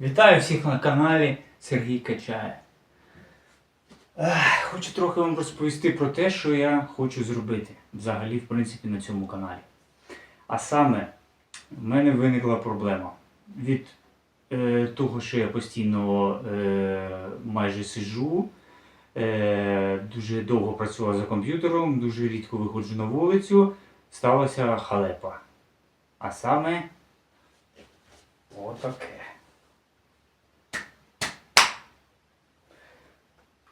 Вітаю всіх на каналі Сергій Качає. Хочу трохи вам розповісти про те, що я хочу зробити взагалі, в принципі, на цьому каналі. А саме, в мене виникла проблема. Від е, того, що я постійно е, майже сиджу, е, дуже довго працював за комп'ютером, дуже рідко виходжу на вулицю, сталася халепа. А саме отаке.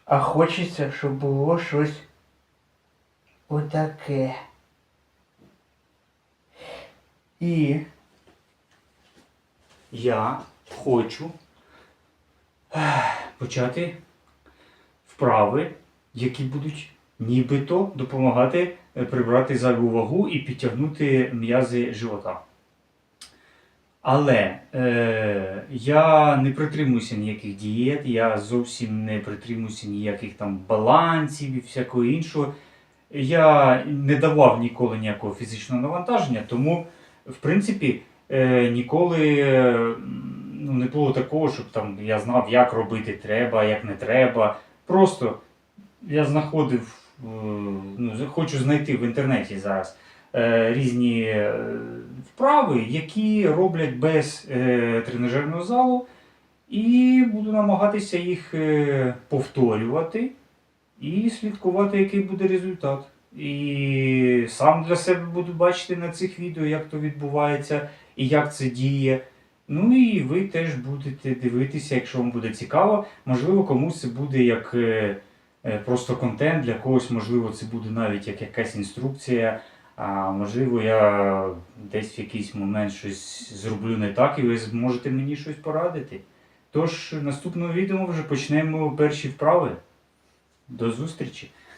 А хочеться, щоб було щось отаке. І я хочу почати вправи, які будуть нібито допомагати е, прибрати зайву вагу і підтягнути м'язи живота. Але е, я не притримуюся ніяких дієт, я зовсім не притримуюся ніяких там балансів і всякого іншого. Я не давав ніколи ніякого фізичного навантаження, тому, в принципі, е, ніколи ну, не було такого, щоб там я знав, як робити треба, як не треба. Просто я знаходив, е, ну, хочу знайти в інтернеті зараз різні е, вправи, які роблять без е, тренажерного залу, і буду намагатися їх е, повторювати і слідкувати, який буде результат. І сам для себе буду бачити на цих відео, як то відбувається і як це діє. Ну і ви теж будете дивитися, якщо вам буде цікаво. Можливо, комусь це буде як е, е, просто контент, для когось, можливо, це буде навіть як якась інструкція. А можливо, я десь в якийсь момент щось зроблю не так, і ви зможете мені щось порадити. Тож, наступного відео вже почнемо перші вправи. До зустрічі!